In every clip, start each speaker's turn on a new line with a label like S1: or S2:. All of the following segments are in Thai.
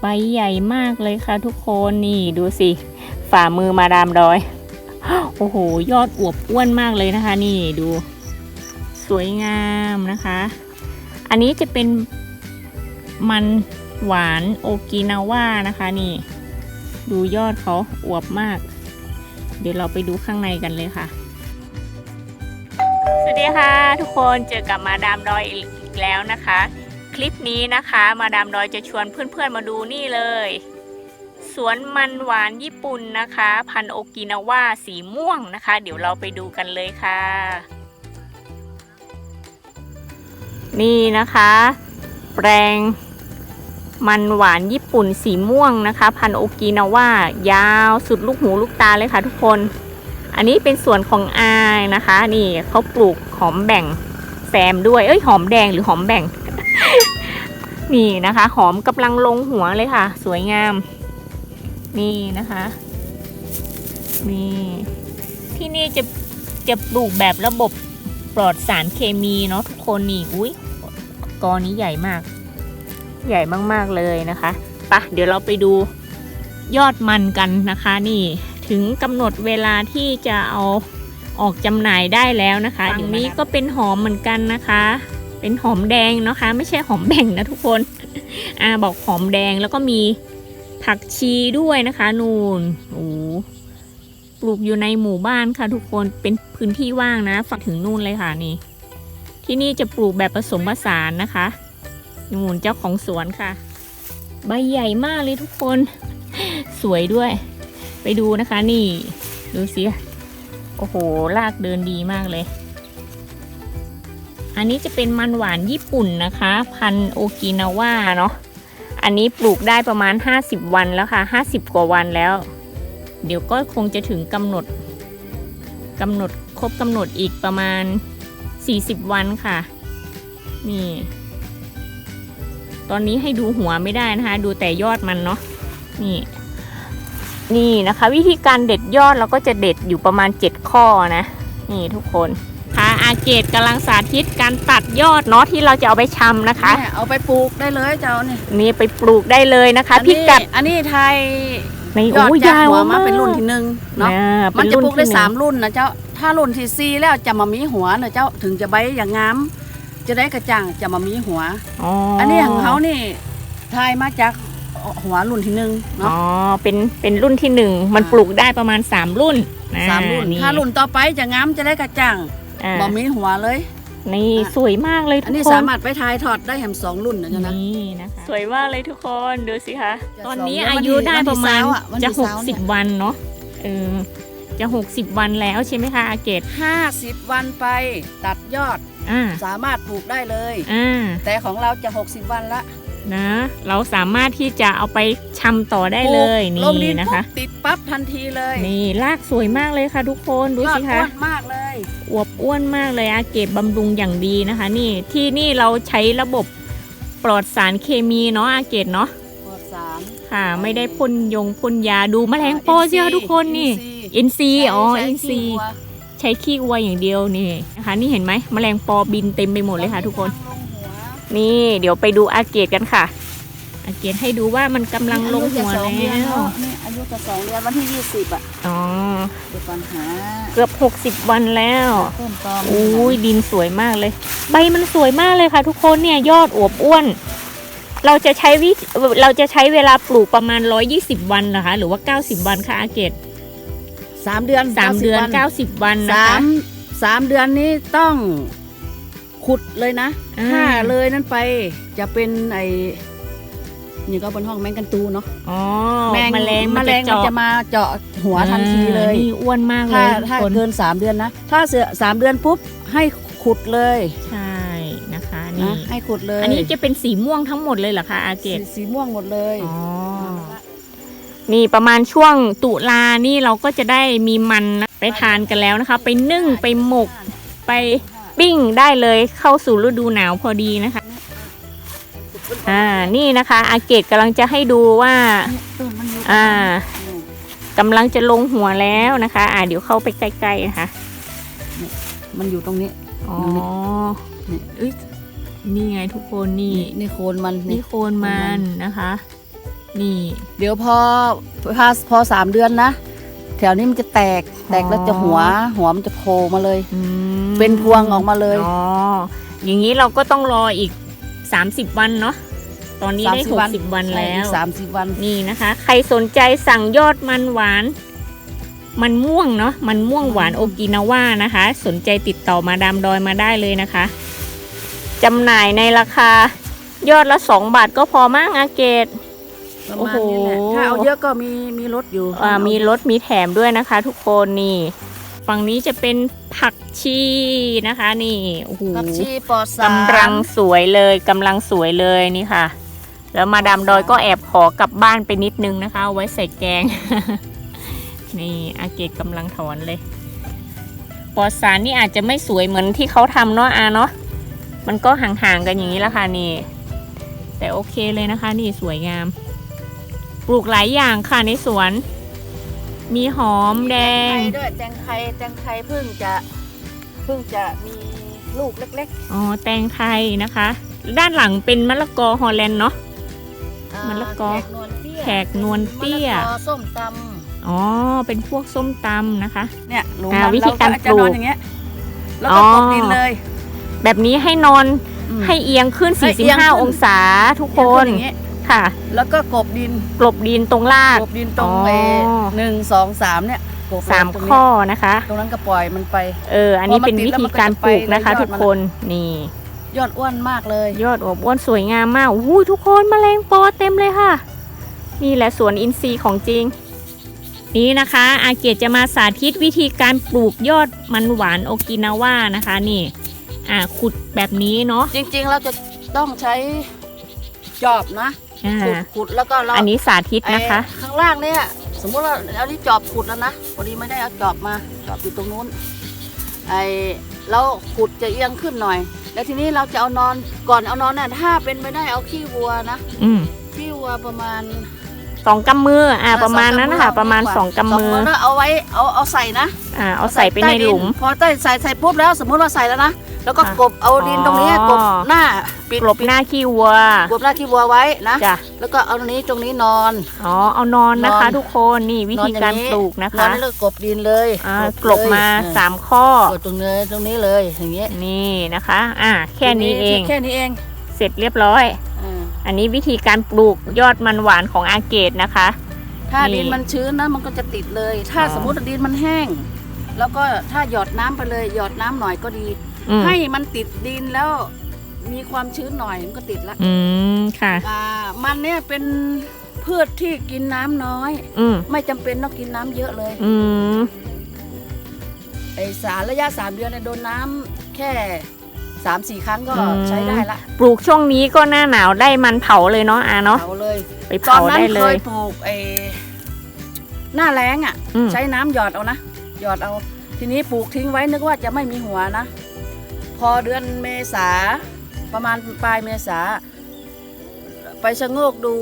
S1: ใบใหญ่มากเลยค่ะทุกคนนี่ดูสิ ฝ่ามือมาดามดอย โอ้โห ยอดอวบอ้วนมากเลยนะคะ นี่ดู สวยงามนะคะ อันนี้จะเป็นมันหวานโอกินาว่านะคะ นี่ ดูยอดเขาอวบมาก เดี๋ยวเราไปดูข้างในกันเลยค่ะ สวัสดีค่ะ ทุกคนเจอกับมาดามดอยอีกแล้วนะคะ คลิปนี้นะคะ มาดามดอยจะชวนเพื่อนๆมาดูนี่เลย สวนมันหวานญี่ปุ่นนะคะ พันโอกินาว่าสีม่วงนะคะ เดี๋ยวเราไปดูกันเลยค่ะ นี่นะคะ แปลงมันหวานญี่ปุ่นสีม่วงนะคะ พันโอกินาว่ายาวสุดลูกหูลูกตาเลยค่ะทุกคน อันนี้เป็นสวนของอายนะคะ นี่เขาปลูกหอมแบ่งแซมด้วยเอ้ยหอมแดงหรือหอมแบ่ง นี่นะคะ หอมกำลังลงหัวเลยค่ะ สวยงาม นี่นะคะ นี่ที่นี่จะจะปลูกแบบระบบปลอดสารเคมีเนาะทุกคนนี่อุ้ยกอนี้ใหญ่มาก ใหญ่มากๆเลยนะคะปะเดี๋ยวเราไปดูยอดมันกันนะคะ นี่ถึงกำหนดเวลาที่จะเอาออกจำหน่ายได้แล้วนะคะอย่างนี้ก็เป็นหอมเหมือนกันนะคะ เป็นหอมแดงนะคะ ไม่ใช่หอมแบ่งนะทุกคนอ่าบอกหอมแดงแล้วก็มีผักชีด้วยนะคะ นูนโอ้ปลูกอยู่ในหมู่บ้านค่ะ ทุกคนเป็นพื้นที่ว่างนะฝักถึงนู่นเลยค่ะนี่ ที่นี่จะปลูกแบบผสมผสานนะคะนูนเจ้าของสวนค่ะ ใบใหญ่มากเลยทุกคน สวยด้วย ไปดูนะคะ นี่ ดูสิโอ้โหลากเดินดีมากเลย อันนี้จะเป็นมันหวานญี่ปุ่นนะคะ พันโอกินาว่าเนาะ อันนี้ปลูกได้ประมาณ 50 วันแล้วค่ะ 50 กว่าวันแล้ว เดี๋ยวก็คงจะถึงกำหนดกำหนดครบกำหนดอีกประมาณ 40 วันค่ะ นี่ ตอนนี้ให้ดูหัวไม่ได้นะคะ ดูแต่ยอดมันเนาะ นี่ นี่นะคะ วิธีการเด็ดยอดเราก็จะเด็ดอยู่ประมาณ 7 ข้อนะ นี่ทุกคน เกตกำลังสาธิตการตัดยอดเนาะที่เราจะเอาไปชำนะคะ
S2: เนี่ยเอาไปปลูกได้เลยเจ้านี่
S1: นี่ไปปลูกได้เลยนะคะ
S2: อัน
S1: พิ
S2: นี้
S1: กัด
S2: อันนี้ไทย
S1: ใน
S2: ยอด
S1: โอ้
S2: จาก
S1: ยาว
S2: หัวมาา
S1: ก
S2: เป็นรุ่นที่หนึ่งเนาะ
S1: อ่า
S2: มัน
S1: เป็
S2: จะปลูกได้
S1: ที่หง
S2: สามรุ่นนะเจ้าถ้ารุ่นที่สี่แล้วจะมามีหัวนะเจ้าถึงจะใบอย่างงามจะได้กระจ่างจะมามีหัว
S1: อ๋อ
S2: อั
S1: อั
S2: นนี้ของเขานี่ไทยมาจากหัวรุ่นที่หนึ่งเนาะ
S1: อ๋อเป็นเป็นรุ่นที่หนึ่งมัน
S2: อ่า
S1: ปลูกได้ประมาณ3รุ่นอ่
S2: สามรุ่นถ้ารุ่นต่อไปจะงามจะได้กระจ่าง
S1: อ่า
S2: บ่มีหัวเลย
S1: นี่
S2: อะ
S1: สวยมากเลย
S2: อั
S1: ทุ
S2: น
S1: ก
S2: นี้
S1: คน
S2: สามารถไปทายถอดได้แหมสองรุ่นนะเจ้านะ
S1: นี่นะคะ สวยมากเลยทุกคนดูสิคะ
S2: จะ
S1: ตอนนี้
S2: สองเดือน
S1: อายุได้ประมาณ
S2: วันที่
S1: จะ
S2: เสาร์อะวันที่เสาร์เนี่ย
S1: 60 วันเนาะเออจะ 60 วันแล้วใช่ไหมคะอาเกต
S2: ห้าสิบวันไปตัดยอด
S1: อ่า
S2: สามารถปลูกได้เลย
S1: อ่า
S2: แต่ของเราจะ 60 วันละ
S1: นะเราสามารถที่จะเอาไปชำต่อได้เลย
S2: ปลูกลงดิ
S1: นี่
S2: น
S1: นะคะ
S2: ปุ๊บติดปั๊บทันทีเลย
S1: นี่รากสวยมากเลยค่ะทุกคนดู
S2: ยอด
S1: สิ
S2: อ้
S1: คะ
S2: วนมากเลย
S1: อวบอ้วนมากเลยอาเกตบำรุงอย่างดีนะคะ นี่ที่นี่เราใช้ระบบปลอดสารเคมีเนาะอาเกตเนาะ
S2: ปลอดสาร
S1: ค่ะ ไม่ได้พ่นยงพ่นยาดูแมลงปอเชียวทุกคนนี่อินซีย์อ๋ออินซีย์ใช้ขี้วัวอย่างเดียวนี่นะคะนี่เห็นไหมแมลงปอบินเต็มไปหมดเลยค่ะ ทุกคน นี่เดี๋ยวไปดูอาเกตกันค่ะ อาเกตให้ดูว่ามันกำลังลงหัวแล้ว
S2: นี่อายุจะสองเดือนวันที่20อะ
S1: อ๋อ
S2: เดี๋ยวปัญหา
S1: เกือบ60วันแล้ว
S2: ต้นตอม
S1: อุ้ยดินสวยมากเลย ใบมันสวยมากเลยค่ะ ทุกคนเนี่ยยอดอวบอ้วน เราจะใช้วิเราจะใช้เวลาปลูกประมาณ120วันเหรอคะ หรือว่า90วันคะอาเกต
S2: สามเดือน
S1: สามเดือน
S2: ก้
S1: 90วันนะ
S2: สา
S1: คะ
S2: มสามเดือนนี้ต้องขุดเลยนะ
S1: อ่า
S2: ถ้าเลยนั้นไปจะเป็นไอ นี่ก็บนห้องแมงกันตูเนาะ
S1: อ๋อ
S2: แมง
S1: แมลง
S2: แม
S1: มัน
S2: ล
S1: จะ
S2: งมัน
S1: เจาะ
S2: จะมาเจาะหัวทันทีเลย
S1: อ่านี่อ้วนมากเล
S2: ถ้าย
S1: ทุก
S2: ถ้า
S1: คน
S2: เกินสามเดือนนะ ถ้าเสือสามเดือนปุ๊บให้ขุดเลย
S1: ใช่นะคะนี่
S2: นะให้ขุดเลย
S1: อันนี้จะเป็นสีม่วงทั้งหมดเลยเหรอคะอาเก
S2: สี
S1: ต
S2: สีม่วงหมดเลย
S1: อ๋อนี่ประมาณช่วงตุลานี่เราก็จะได้มีมันไปทานกันแล้วนะคะ ไปนึ่งไปหมกไปปิ้งได้เลยเข้าสู่ฤดูหนาวพอดีนะคะ อ่านี่นะคะ อาเกตกำลังจะให้ดูว่า
S2: ต้นมันอยู่
S1: อ่ากำลังจะลงหัวแล้วนะคะ อ่าเดี๋ยวเข้าไปใกล้ๆนะคะ
S2: มันอยู่ตรงนี้
S1: อ๋อ
S2: นี่
S1: เอ้ยนี่ไงทุกคนนี่
S2: นี่โคนมัน
S1: นี่โคนมันนะคะ นี่
S2: เดี๋ยวพอพอพอสามเดือนนะ แถวนี้มันจะแตกแตกแล้วจะหัว หัวมันจะโผล่มาเลย
S1: อืม
S2: เป็นพวงออกมาเลย
S1: อ๋ออย่างนี้เราก็ต้องรออีก 30 วันเนาะ ตอนนี้ได้
S2: 30วัน
S1: 60วันแล้ว
S2: สามสิบวัน
S1: นี่นะคะ ใครสนใจสั่งยอดมันหวาน มันม่วงเนาะมันม่วงหวานโอกินาว่านะคะ สนใจติดต่อมาดามดอยมาได้เลยนะคะจำหน่ายในราคายอดละ2บาทก็พอมากอาเกต
S2: ประ
S1: โอ้
S2: มา
S1: โห
S2: ณนี้แหละถ้าเอาเยอะก็มีมีรถอยู่
S1: อ่ามีรถมีแถมด้วยนะคะ ทุกคนนี่ฝั่งนี้จะเป็นผักชีนะคะ นี่โอ้โห
S2: ผักชีปลอดสาร
S1: กำลังสวยเลยกำลังสวยเลยนี่ค่ะ แล้วมาดามดอยก็แอบขอกลับบ้านไปนิดนึงนะคะเอาไว้ใส่แกง นี่อาเกตกำลังถอนเลยปลอดสารนี่อาจจะไม่สวยเหมือนที่เขาทำเนาะอาเนาะมันก็ห่างๆกันอย่างนี้แหละค่ะนี่ แต่โอเคเลยนะคะ นี่สวยงาม ปลูกหลายอย่างค่ะในสวน มีหอมแดง
S2: แตงไทยด้วยแตงไทยแตงไทยเพิ่งจะเพิ่งจะมีลูกเล็ก
S1: อ๋อแตงไทยนะคะ ด้านหลังเป็นมะละกอฮอลแลนด์เนาะ
S2: ๆอ่า มะ
S1: ละกอ
S2: แขกนวลเตี้ย
S1: แขกนวลเตี้ย
S2: มะละกอส้มต
S1: อ๋อเป็นพวกส้มตำนะคะำ
S2: เนี่ยหลุม
S1: อ่า
S2: มัน
S1: วิธีการ
S2: เจะ
S1: ปลู
S2: น
S1: ก
S2: อนอย่างเงี้ยแล้วก็
S1: อ๋อ
S2: กบดินเลย
S1: แบบนี้ให้นอน
S2: อืม
S1: ให้เอียงขึ้น
S2: ให้เอียงขึ้น
S1: 45 องศาทุกคน
S2: อย่างเงี้ย
S1: ค่ะ
S2: แล้วก็กบดิน
S1: กลบดินตรงราก
S2: กบดินตรง
S1: อ๋อ
S2: เอหนึ่งสองสามเนี่ยกบ
S1: สาม
S2: ตรงนี้
S1: ข้อนะคะ
S2: ตรงนั้นก็ปล่อยมันไป
S1: เออ อันนี้
S2: พอมัน
S1: เป็น
S2: ติด
S1: วิ
S2: แล้ว
S1: ธี
S2: มันก็
S1: การ
S2: จะ
S1: ปลูกนะคะ
S2: ไปเลยยอด
S1: ทุกคนนี่
S2: ยอดอ้วนมากเลย
S1: ยอดอวบอ้วนสวยงามมากอู้ยทุกคนแมลงปอเต็มเลยค่ะ นี่แหละสวนอินทรีย์ของจริง นี่นะคะ อาเกียรติจะมาสาธิตวิธีการปลูกยอดมันหวานโอกินาว่านะคะนี่อ่าขุดแบบนี้เนาะ
S2: จริง ๆ เราจะต้องใช้จอบนะ
S1: อ่า
S2: ขุดขุดแล้วก็เรา
S1: อันนี้สาธิตนะคะ
S2: ไอ้ข้างล่างเนี่ยสมมุติเราเอาที่จอบขุดแล้วนะพอดีไม่ได้เอาจอบมาจอบอยู่ตรงนู้นไอเราขุดจะเอียงขึ้นหน่อย แล้วทีนี้เราจะเอานอนก่อนเอานอนน่ะถ้าเป็นไม่ได้เอาขี้วัวนะ
S1: อืม
S2: ขี้วัวประมาณ
S1: สองกำมืออ่าประมาณนั้นนะคะ
S2: สองกำ
S1: ประมาณสองกำมือ
S2: แล้วเอาไว้เอาเอาใส่นะ
S1: อ่าเอาใส่ไปในหลุม
S2: พอใต้ใส่ใส่ปุ๊บแล้วสมมุติว่าใส่แล้วนะ แล้วก็
S1: อะ
S2: กบเอาดินตรงนี้
S1: อ๋อ
S2: กบหน้าปิด
S1: กลบหน้าขี้วัว
S2: กบหน้าขี้วัวไว้นะ
S1: จ้ะ
S2: แล้วก็เอาตรงนี้ตรงนี้นอน
S1: อ๋อเอานอนนะคะ
S2: นอน
S1: ทุกคนนี่วิ
S2: นอน
S1: ธี
S2: อย่ง
S1: การปลูกนะ
S2: นอ
S1: คะ
S2: นแล้วกบดินเลย
S1: อ่า
S2: เลย
S1: กลบมา
S2: เออ
S1: สามข้อ
S2: กดตรงนี้ตรงนี้เลยอย่างเงี้ย
S1: นี่นะคะ อ่าแค่นี้เอง
S2: แค่นี้เอง
S1: เสร็จเรียบร้อย
S2: อ่า
S1: อันนี้วิธีการปลูกยอดมันหวานของอาเกตนะคะ
S2: ถ้า
S1: นี่
S2: ดินมันชื้นนะมันก็จะติดเลย ถ้า
S1: อ๋อ
S2: สมมติว่าดินมันแห้ง แล้วก็ถ้าหยอดน้ำไปเลยหยอดน้ำหน่อยก็ดี
S1: อืม
S2: ให้มันติดดินแล้ว มีความชื้นหน่อยมันก็ติดละ
S1: อืมค่ะ
S2: อ่ามันเนี่ยเป็นพืชที่กินน้ำน้อย
S1: อืม
S2: ไม่จำเป็นต้องกินน้ำเยอะเลย
S1: อืม
S2: ไอสารระยะสามเดือนเนี่ยโดนน้ำแค่สามสี่ครั้งก็
S1: อืม
S2: ใช้ได้ละ
S1: ปลูกช่วงนี้ก็หน้าหนาวได้มันเผาเลยเนาะอาเนาะ
S2: เผาเลย
S1: ไป
S2: ตอน
S1: เผา
S2: นั้น
S1: ได้เล
S2: เค
S1: ย
S2: ยปลูกไอหน้าแล้งอะ
S1: อืม
S2: ใช้น้ำหยอดเอานะหยอดเอา ทีนี้ปลูกทิ้งไว้นึกว่าจะไม่มีหัวนะ พอเดือนเมษาประมาณปลายเมษา ไปชะโงกดู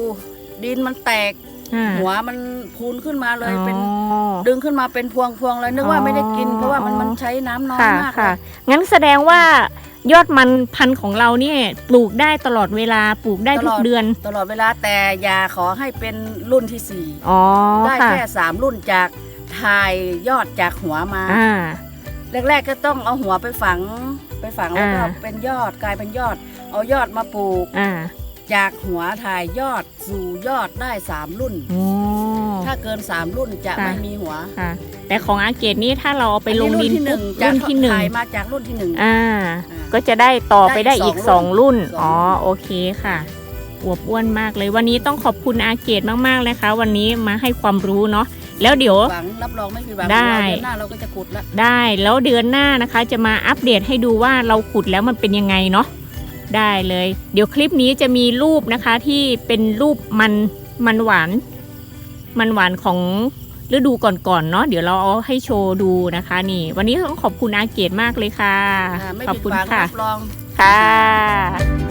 S2: ดินมันแตก
S1: อ่า
S2: หัวมันพูนขึ้นมาเลยเป็น
S1: อ๋อ
S2: ดึงขึ้นมาเป็นพวงพวงๆเลยนึกว่า
S1: อ๋อ
S2: ไม่ได้กิน เพราะว่ามันมันใช้น้ำน้อย
S1: ค่ะ
S2: มากเล
S1: ค่ะ
S2: ย
S1: งั้นแสดงว่ายอดมันพันธุ์ของเราเนี่ยปลูกได้ตลอดเวลาปลูกได้ทุ
S2: ตล
S1: ก
S2: อด
S1: เดือน
S2: ตลอดเวลาแต่อย่าขอให้เป็นรุ่นที่สี่
S1: อ๋อ
S2: ได้
S1: ค่ะ
S2: แค่สามรุ่นจากถ่ายยอดจากหัวมา
S1: อ่า
S2: แรกๆก็ต้องเอาหัวไปฝัง ไปฝังแล้วก็
S1: อ่า
S2: เป็นยอดกลายเป็นยอด เอายอดมาปลูก
S1: อ่า
S2: จากหัวถ่ายยอดสู่ยอดได้สามรุ่น
S1: โอ้
S2: ถ้าเกินสามรุ่นจะ
S1: ค่ะ
S2: ไม่มีหัว
S1: ค่ะ แต่ของอาเกตนี่ถ้าเราเอาไปลง
S2: อั
S1: ดิน
S2: รุ่นที่หนึ่ง
S1: ปุ๊บ
S2: จาก
S1: รุ่นที่หนึ่ง
S2: ถ่ายมาจากรุ่นที่หนึ่ง
S1: อ่า
S2: อ่า
S1: ก็จะได้ต่อไป
S2: ได้
S1: ได้
S2: อี
S1: อี
S2: ก
S1: ก
S2: ส
S1: ส
S2: อ
S1: องง
S2: รุ่
S1: รุ่
S2: น
S1: น
S2: สอง
S1: อ๋อ โอเคค่ะอวบอ้วนมากเลย วันนี้ต้องขอบคุณอาเกตมากๆเลยค่ะ วันนี้มาให้ความรู้เนาะ แล้วเดี๋ยว
S2: หวังรับรองไม่ผิดหวัง
S1: ได้
S2: เดือนหน้าเราก็จะขุดละ
S1: ได้แล้วเดือนหน้านะคะ จะมาอัปเดตให้ดูว่าเราขุดแล้วมันเป็นยังไงเนาะได้เลย เดี๋ยวคลิปนี้จะมีรูปนะคะที่เป็นรูปมันมันหวาน มันหวานของฤดูก่อนๆเนาะเดี๋ยวเราเอาให้โชว์ดูนะคะ นี่ วันนี้ต้องขอบคุณอาเกตมากเลยค่ะ
S2: อ่าไม่
S1: ขอบ
S2: ผิด
S1: คุณ
S2: หวัง
S1: ค่ะ
S2: รับรอง
S1: ค่ะ